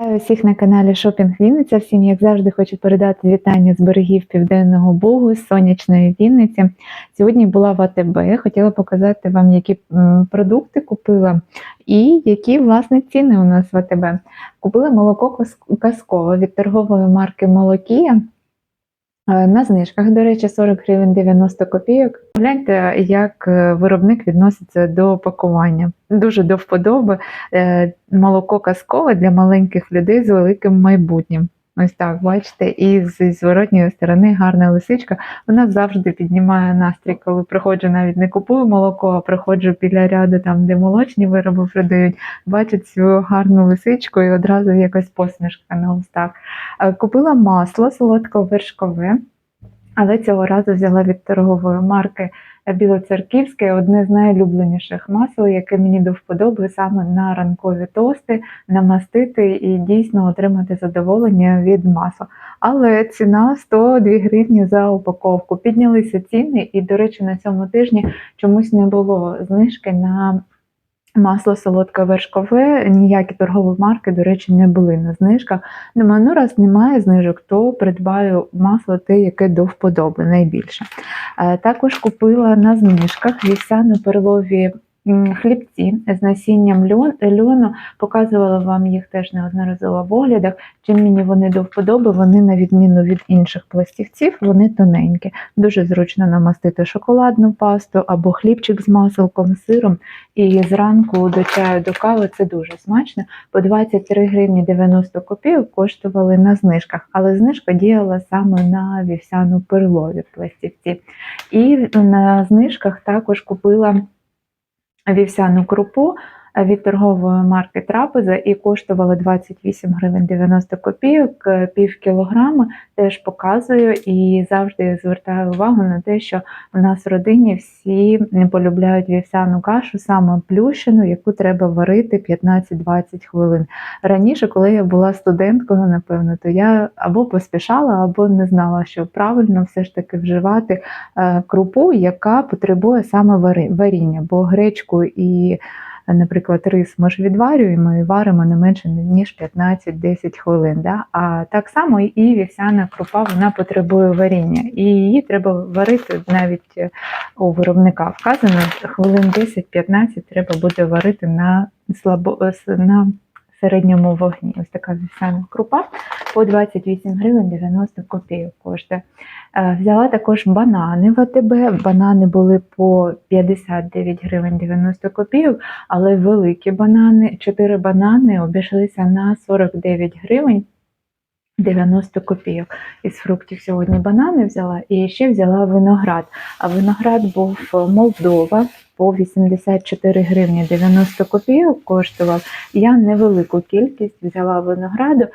Вітаю всіх на каналі Шопінг Вінниця. Всім, як завжди, хочу передати вітання з берегів Південного Бугу, сонячної Вінниці. Сьогодні була в АТБ. Хотіла показати вам, які продукти купила і які власне ціни у нас в АТБ. Купила молоко казкове від торгової марки Молокія. Е, На знижках, до речі, 40 гривень 90 копійок. Гляньте, як е, виробник відноситься до пакування. Дуже до вподоби. Е, Молоко казкове для маленьких людей з великим майбутнім. Ось так, бачите, і зі зворотньої сторони гарна лисичка. Вона завжди піднімає настрій, коли приходжу, навіть не купую молоко, а приходжу біля ряду, там, де молочні вироби продають, бачать цю гарну лисичку і одразу якась посмішка на устах. Е, Купила масло солодко-вершкове, але цього разу взяла від торгової марки Білоцерківське, одне з найулюбленіших масел, яке мені до вподоби саме на ранкові тости, намастити і дійсно отримати задоволення від масла. Але ціна 102 гривні за упаковку. Піднялися ціни, і, до речі, на цьому тижні чомусь не було знижки на масло солодке вершкове. Ніякі торгові марки, до речі, не були на знижках. Думаю, ну раз немає знижок, то придбаю масло те, яке до вподоби найбільше. Е, Також купила на знижках вівсяно-перлові хлібці з насінням льон- льону. Показувала вам їх теж неодноразово в оглядах. Чим мені вони до вподоби, вони, на відміну від інших пластівців, вони тоненькі. Дуже зручно намастити шоколадну пасту або хлібчик з маселком, сиром. І зранку до чаю, до кави це дуже смачно. По 23 гривні 90 копійок коштували на знижках, але знижка діяла саме на вівсяну перлові пластівці. І на знижках також купила вівсяну крупу від торгової марки Трапеза і коштувала 28 гривень 90 копійок, е, пів кілограма. Теж показую і завжди звертаю увагу на те, що у нас в родині всі не полюбляють вівсяну кашу, саме плющену, яку треба варити 15-20 хвилин. Раніше, коли я була студенткою, напевно, то я або поспішала, або не знала, що правильно все ж таки вживати е, крупу, яка потребує саме варіння, бо гречку і наприклад, рис ми ж відварюємо і варимо не менше ніж 15-10 хвилин. Да? А так само і вівсяна крупа вона потребує варіння, і її треба варити навіть е, у виробника. Вказано хвилин 10-15 треба буде варити на слабо на середньому вогні. Ось така вівсяна крупа по 28 гривень 90 копійок коштує. Е, Взяла також банани в АТБ. Банани були по 59 гривень 90 копійок, але великі банани, 4 банани обійшлися на 49 гривень 90 копійок. Із фруктів сьогодні банани взяла і ще взяла виноград. А виноград був Молдова по 84 гривні 90 копійок коштував. Я невелику кількість взяла винограду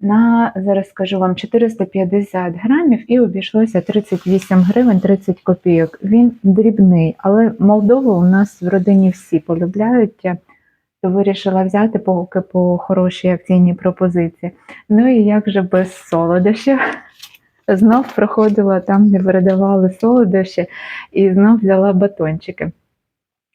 на зараз скажу вам 450 грамів і обійшлося 38 гривень 30 копійок. Він дрібний, але Молдову у нас в родині всі полюбляють. То вирішила взяти поки по хорошій акційній пропозиції. Ну і як же без солодощів? Знов проходила там, де передавали солодощі, і знов взяла батончики.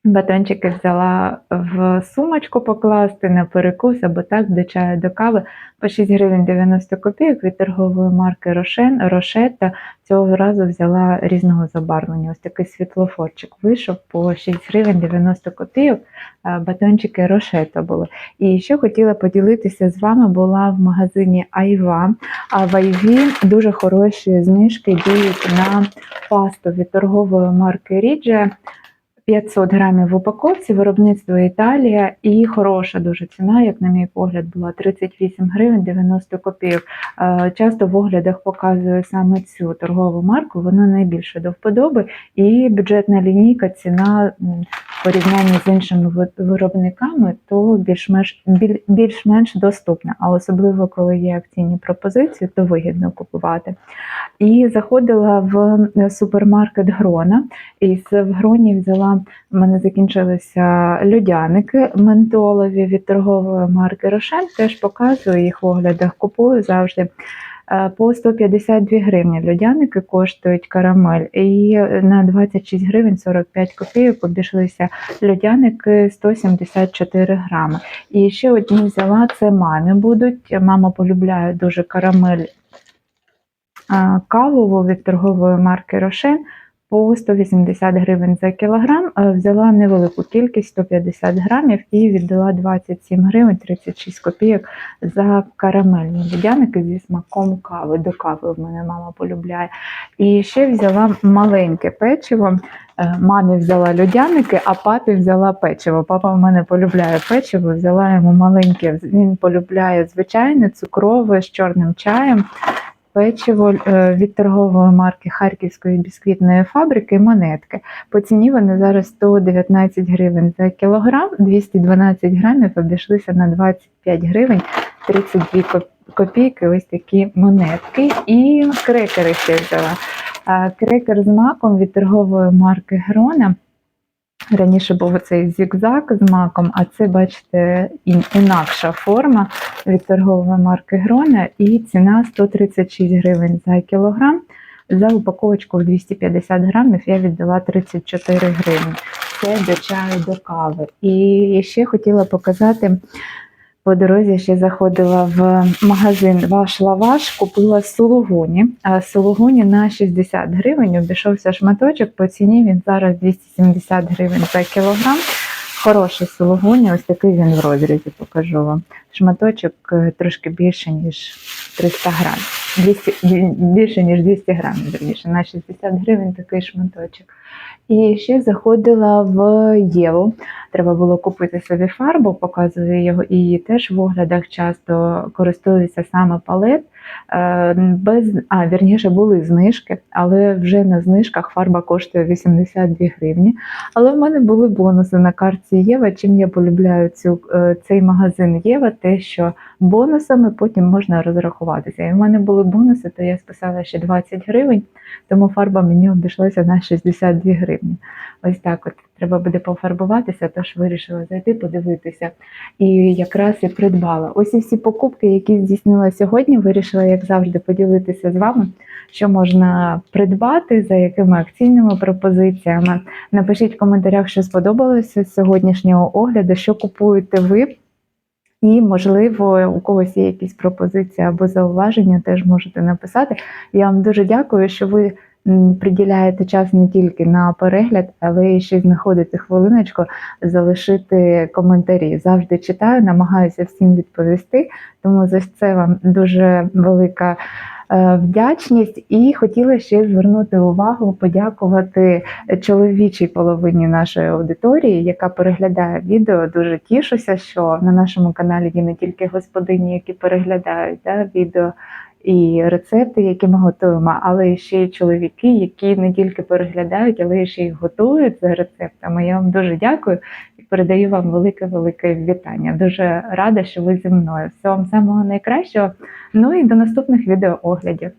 Батончики взяла в сумочку покласти на перекус або так до чаю, до кави по 6 гривень 90 копійок від торгової марки Рошен, Рошета. Цього разу взяла різного забарвлення. Ось такий світлофорчик вийшов по 6 гривень 90 копійок. Батончики Рошета були. І ще хотіла поділитися з вами, була в магазині Айва. А в Айві дуже хороші знижки діють на пасту від торгової марки Ріджа. 500 грамів в упаковці, виробництво Італія і хороша дуже ціна, як на мій погляд, була 38 гривень 90 копійок. Е, Часто в оглядах показую саме цю торгову марку, вона найбільше до вподоби. І бюджетна лінійка, ціна порівнянні з іншими виробниками, то більш-менш більш-менш доступна. А особливо коли є акційні пропозиції, то вигідно купувати. І заходила в е, супермаркет Грона. І в Гроні взяла, в мене закінчилися льодяники ментолові від торгової марки Рошен. Теж показую їх в оглядах, купую завжди. Е, По 152 гривні льодяники коштують карамель, і на 26 гривень 45 копійок обійшлися льодяники 174 грами. І ще одні взяла це мамі будуть. Мама полюбляє дуже карамель а, кавову від торгової марки Рошен по 180 гривень за кілограм. Е, Взяла невелику кількість 150 грамів і віддала 27 гривень 36 копійок за карамельні льодяники зі смаком кави. До кави в мене мама полюбляє. І ще взяла маленьке печиво. Е, Мамі взяла льодяники, а папі взяла печиво. Папа в мене полюбляє печиво, взяла йому маленьке. Він полюбляє звичайне цукрове з чорним чаєм. Печиво е, від торгової марки Харківської бісквітної фабрики монетки. По ціні вони зараз 119 гривень за кілограм, 212 грамів обійшлися на 25 гривень 32 коп- копійки. Ось такі монетки. І крекери ще взяла. Крекер з маком від торгової марки Грона. Раніше був цей зігзаг з маком, а це, бачите, інакша форма від торгової марки Грона, і ціна 136 гривень за кілограм. За упаковочку в 250 грамів я віддала 34 гривні. Це до чаю, до кави. І ще хотіла показати. По дорозі ще заходила в магазин Ваш Лаваш, купила сулугуні. А сулугуні на 60 гривень обійшовся шматочок. По ціні він зараз 270 гривень за кілограм. Хороший сулугуні, ось такий він в розрізі, покажу вам. Шматочок е, трошки більше, ніж 300 грамів. 200, більше, ніж 200 грамів, верніше, на 60 гривень такий шматочок. І ще заходила в Єву. Треба було купити собі фарбу, показую його, і теж в оглядах часто користуюся саме палет. Е, Без, а, вірніше, були знижки, але вже на знижках фарба коштує 82 гривні. Але в мене були бонуси на картці Єва. Чим я полюбляю цю, е, цей магазин Єва, те, що бонусами потім можна розрахуватися. І в мене були бонуси, то я списала ще 20 гривень, тому фарба мені обійшлася на 62 гривні. Ось так от треба буде пофарбуватися, тож вирішила зайти, подивитися. І якраз і придбала. Ось і всі покупки, які здійснила сьогодні, вирішила, як завжди, поділитися з вами, що можна придбати, за якими акційними пропозиціями. Напишіть в коментарях, що сподобалося з сьогоднішнього огляду, що купуєте ви. І, можливо, у когось є якісь пропозиції або зауваження, теж можете написати. Я вам дуже дякую, що ви приділяєте час не тільки на перегляд, але й ще знаходите хвилиночку залишити коментарі. Завжди читаю, намагаюся всім відповісти. Тому за це вам дуже велика вдячність. І хотіла ще звернути увагу, подякувати чоловічій половині нашої аудиторії, яка переглядає відео. Дуже тішуся, що на нашому каналі є не тільки господині, які переглядають да, відео. І рецепти, які ми готуємо, але ще й чоловіки, які не тільки переглядають, але ще й готують за рецептами. Я вам дуже дякую і передаю вам велике велике вітання. Дуже рада, що ви зі мною. Всього вам самого найкращого. Ну і до наступних відеооглядів.